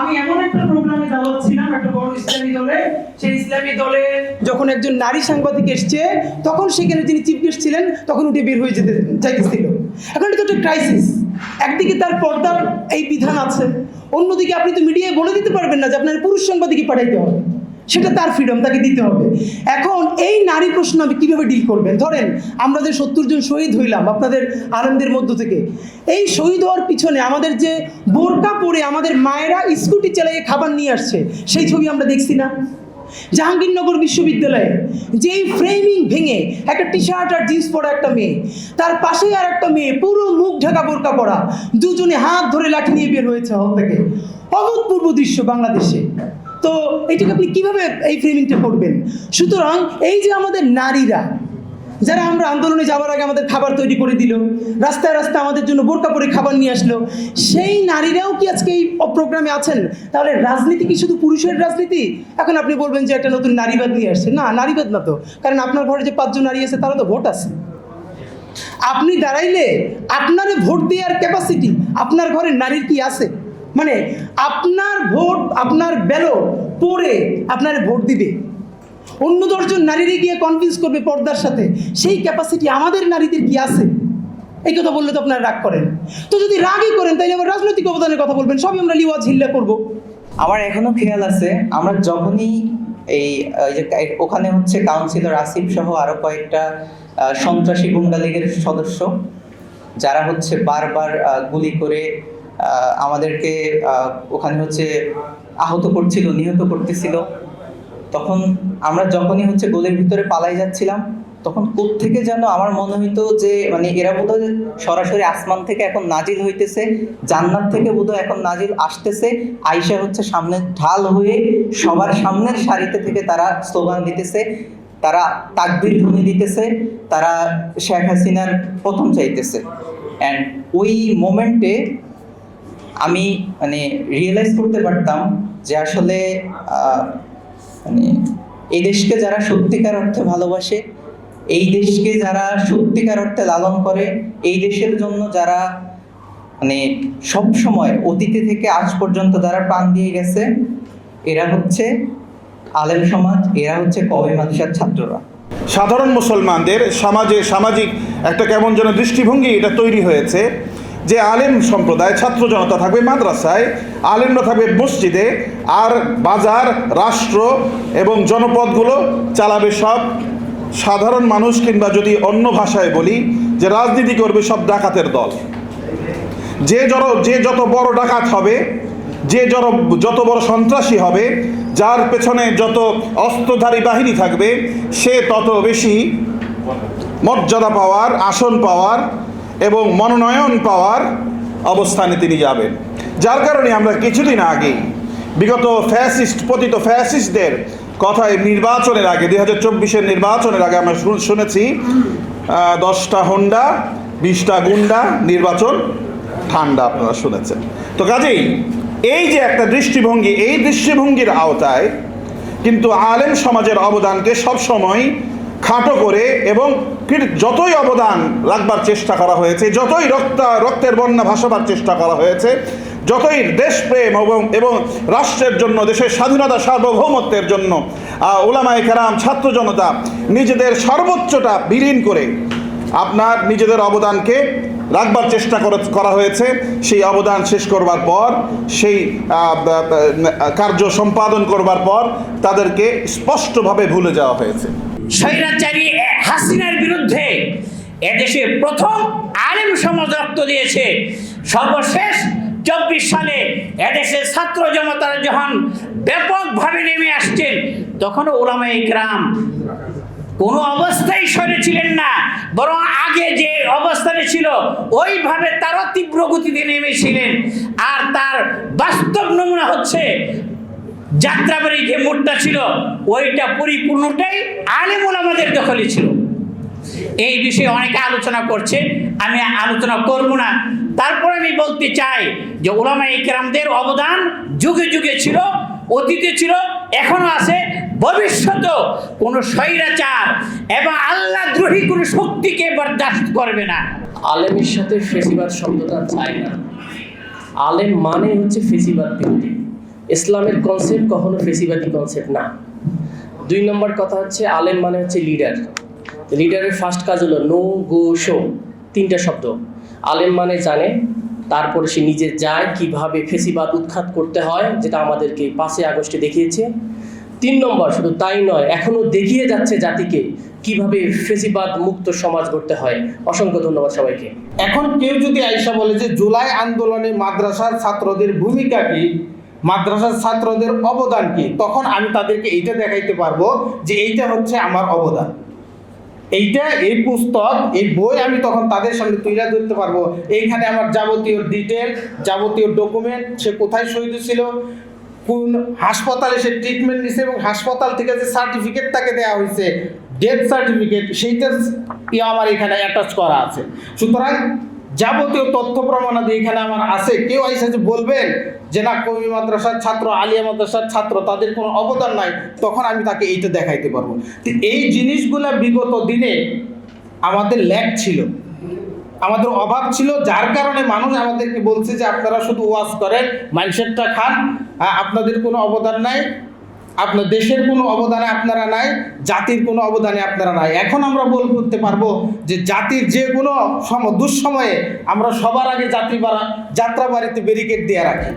আমি এমন একটা প্রোগ্রামে যাচ্ছিলাম একটা বড় ইসলামী দলে। সেই ইসলামী দলে যখন একজন নারী সাংবাদিক এসছে, তখন সেখানে যিনি চিফ গেস্ট ছিলেন, তখন উঠে বের হয়ে যেতে চাইতেছিল এখন এটা তো একটা ক্রাইসিস একদিকে তার পর্দার এই বিধান আছে, অন্যদিকে আপনি তো মিডিয়ায় বলে দিতে পারবেন না যে আপনার পুরুষ সাংবাদিকই পাঠাইতে হবে। সেটা তার ফ্রিডম তাকে দিতে হবে। এখন এই নারী প্রশ্ন আপনি কীভাবে ডিল করবেন? ধরেন, আমরা যে সত্তর জন শহীদ হইলাম আপনাদের আনন্দের মধ্য থেকে, এই শহীদ হওয়ার পিছনে আমাদের যে বোরকা পরে আমাদের মায়েরা স্কুটি চালিয়ে খাবার নিয়ে আসছে, সেই ছবি আমরা দেখছি না। জাহাঙ্গীরনগর বিশ্ববিদ্যালয়ে যেই ফ্রেমিং ভেঙে একটা টি শার্ট আর জিন্স পরা একটা মেয়ে, তার পাশেই আর একটা মেয়ে পুরো মুখ ঢাকা বোরকা পরা, দুজনে হাত ধরে লাঠি নিয়ে বের হয়েছে হল থেকে। অভূতপূর্ব দৃশ্য বাংলাদেশে। তো এটাকে আপনি কীভাবে এই ফ্রেমিংটা করবেন? সুতরাং এই যে আমাদের নারীরা, যারা আমরা আন্দোলনে যাওয়ার আগে আমাদের খাবার তৈরি করে দিল, রাস্তায় রাস্তায় আমাদের জন্য বোরকা পরে খাবার নিয়ে আসলো, সেই নারীরাও কি আজকে এই প্রোগ্রামে আছেন? তাহলে রাজনীতি কি শুধু পুরুষের রাজনীতি? এখন আপনি বলবেন যে একটা নতুন নারীবাদ নিয়ে আসছে। না, নারীবাদ না তো। কারণ আপনার ঘরে যে পাঁচজন নারী আছে, তারা তো ভোট আছে। আপনি দাঁড়াইলে আপনারে ভোট দেওয়ার ক্যাপাসিটি আপনার ঘরে নারীর কি আছে? মানে আপনার ভোট, আপনার ব্যালট পরে আপনার ভোট দিবে। অন্য দশজন নারীরে গিয়ে কনভিন্স করবে পর্দার সাথে। সেই ক্যাপাসিটি আমাদের নারীদের কি আছে? এই কথা বললে তো আপনারা রাগ করেন। তো যদি রাগই করেন তাহলে আবার রাজনৈতিক অবদানের কথা বলবেন। সবই আমরা লিওয়া ঝিল্লা করব। আমার এখনও খেয়াল আছে, আমরা যখনই এই যে ওখানে হচ্ছে কাউন্সিলর আসিফ সহ আরও কয়েকটা সন্ত্রাসী গুন্ডা লীগের সদস্য, যারা হচ্ছে বারবার গুলি করে আমাদেরকে ওখানে হচ্ছে আহত করছিল, নিহত করতেছিল। তখন আমরা যখনই হচ্ছে গোলের ভিতরে পালাই যাচ্ছিলাম, তখন থেকে যেন আমার মনে হইতো যে মানে এরা বোধহয় সরাসরি আসমান থেকে এখন নাজিল হইতেছে, জান্নাত থেকে বোধহয় এখন নাজিল আসতেছে। আইসা হচ্ছে সামনে ঢাল হয়ে সবার সামনের সারিতে থেকে তারা স্লোগান দিতেছে, তারা তাকবির ধ্বনি দিতেছে, তারা শেখ হাসিনার প্রথম চাইতেছে। অ্যান্ড ওই মোমেন্টে আমি মানে রিয়েলাইজ করতে পারতাম যে আসলে মানে এই দেশকে যারা সত্যিকার অর্থে ভালোবাসে, এই দেশকে যারা সত্যিকার অর্থে লালন করে, এই দেশের জন্য যারা মানে সব সময় অতীতে থেকে আজ পর্যন্ত যারা প্রাণ দিয়ে গেছে, এরা হচ্ছে আলেম সমাজ, এরা হচ্ছে কবি মাদ্রাসার ছাত্ররা। সাধারণ মুসলমানদের সমাজে সামাজিক একটা কেমন যেন দৃষ্টিভঙ্গি এটা তৈরি হয়েছে। যে আলেম সম্প্রদায়, ছাত্র জনতা থাকবে মাদ্রাসায়, আলেমরা থাকবে মসজিদে, আর বাজার, রাষ্ট্র এবং জনপদগুলো চালাবে সব। সাধারণ মানুষ কিংবা যদি অন্য ভাষায় বলি, যে রাজনীতি করবে সব ডাকাতের দল। যে যত যে যত বড় ডাকাত হবে, যে যত যত বড় সন্ত্রাসী হবে, যার পেছনে যত অস্ত্রধারী বাহিনী থাকবে, সে তত বেশি মর্যাদা পাওয়ার, আসন পাওয়ার এবং মনোনয়ন পাওয়ার অবস্থানে তিনি যাবেন। যার কারণে আমরা কিছুদিন আগে বিগত ফ্যাসিস্ট, পতিত ফ্যাসিস্টদের কথায় নির্বাচনের আগে, দুই হাজার চব্বিশের নির্বাচনের আগে আমরা শুনেছি দশটা হন্ডা, বিশটা গুন্ডা নির্বাচন ঠান্ডা আপনারা শুনেছেন। তো কাজেই এই যে একটা দৃষ্টিভঙ্গি, এই দৃষ্টিভঙ্গির আওতায় কিন্তু আলেম সমাজের অবদানকে সবসময় খাটো করে এবং যতই অবদান রাখবার চেষ্টা করা হয়েছে, যতই রক্ত রক্তের বন্যা ভাসাবার চেষ্টা করা হয়েছে, যতই দেশপ্রেম এবং এবং রাষ্ট্রের জন্য, দেশের স্বাধীনতা সার্বভৌমত্বের জন্য ওলামায়ে কেরাম, ছাত্র জনতা নিজেদের সর্বোচ্চটা বিলীন করে আপনার নিজেদের অবদানকে রাখবার চেষ্টা করে- হয়েছে। সেই অবদান শেষ করবার পর, সেই কার্য সম্পাদন করবার পর তাদেরকে স্পষ্টভাবে ভুলে যাওয়া হয়েছে। স্বৈরাচারী হাসিনার বিরুদ্ধে এদেশে প্রথম আলেম সমাজ রক্ত দিয়েছে। সর্বশেষ চব্বিশ সালে এদেশের ছাত্র জনতারা যখন ব্যাপকভাবে নেমে আসছেন, তখনও ওলামা ইকরাম কোনো অবস্থায় সরে ছিলেন না, বরং আগে যে অবস্থানে ছিল, ওইভাবে তারও তীব্র গতিতে নেমেছিলেন। আর তার বাস্তব নমুনা হচ্ছে যাত্রাবাড়ি যে মোড়টা ছিল, ওইটা পরিপূর্ণটাই আলেমুল আমাদের দখলে ছিল। এই বিষয়ে অনেকে আলোচনা করছে, আমি আলোচনা করব না। তারপর আমি বলতে চাই যে ওলামা ইকরামদের অবদান যুগে যুগে ছিল, অতীতে ছিল, এখনও আছে, ভবিষ্যতেও কোনো স্বৈরাচার এবং আল্লাহ দ্রোহী কোনো শক্তিকে বরদাস্ত করবে না। আলেমের সাথে ফেসিবাদ শব্দটা চাই না। আলেম মানে হচ্ছে ফেসিবাদ বিরোধী। ইসলামের কনসেপ্ট কখনো ফেসিবাদী কনসেপ্ট না। দুই নম্বর কথা হচ্ছে আলেম মানে হচ্ছে লিডার লিডারের ফার্স্ট কাজ হলো নো, গো, শো, তিনটা শব্দ। আলেম মানে জানে, তারপরে সে নিজে যায়, কীভাবে ফেসিবাদ উৎখাত করতে হয়, যেটা আমাদেরকে পাঁচই আগস্টে দেখিয়েছে। তিন নম্বর, শুধু তাই নয়, এখনও দেখিয়ে যাচ্ছে জাতিকে কীভাবে ফেসিবাদ মুক্ত সমাজ গড়তে হয়। অসংখ্য ধন্যবাদ সবাইকে। এখন কেউ যদি আইসা বলে যে জুলাই আন্দোলনে মাদ্রাসার ছাত্রদের ভূমিকা কি মাদ্রাসার ছাত্রদের অবদান কি? তখন আমি তাদেরকে এইটা দেখাইতে পারব যে এইটা হচ্ছে আমার অবদান। এইটা, এই পুস্তক, এই বই আমি তখন তাদের সামনে তুলে ধরতে পারব। এইখানে আমার যাবতীয় ডিটেল যাবতীয় ডকুমেন্ট সে কোথায় শহীদ ছিল কোন হাসপাতালে সে ট্রিটমেন্ট নিছে এবং হাসপাতাল থেকে যে সার্টিফিকেট তাকে দেওয়া হয়েছে ডেথ সার্টিফিকেট সেইটার ইয়ে আমার এখানে অ্যাটাচ করা আছে। সুতরাং যাবতীয় তথ্য প্রমাণাদি এখানে আমার আছে। কেউ এসে যে বলবেন যে না কবি মাদ্রাসার ছাত্র, আলিয়া মাদ্রাসার ছাত্র, তাদের কোনো অবদান নাই, তখন আমি তাকে এইটা দেখাইতে পারব। তো এই জিনিসগুলা বিগত দিনে আমাদের ল্যাক ছিল। আমাদের অভাব ছিল, যার কারণে মানুষ আমাদেরকে বলছে যে, আপনারা শুধু ওয়াজ করেন মাইন্ডসেটটা খান আপনাদের কোনো অবদান নাই। আপনার দেশের কোনো অবদানে আপনারা নাই, জাতির কোনো অবদানে আপনারা নাই। এখন আমরা বল করতে পারব যে জাতির যে কোনো সম দুঃসময়ে আমরা সবার আগে যাত্রী যাত্রা বাড়িতে ব্যারিকেড দিয়ে রাখি।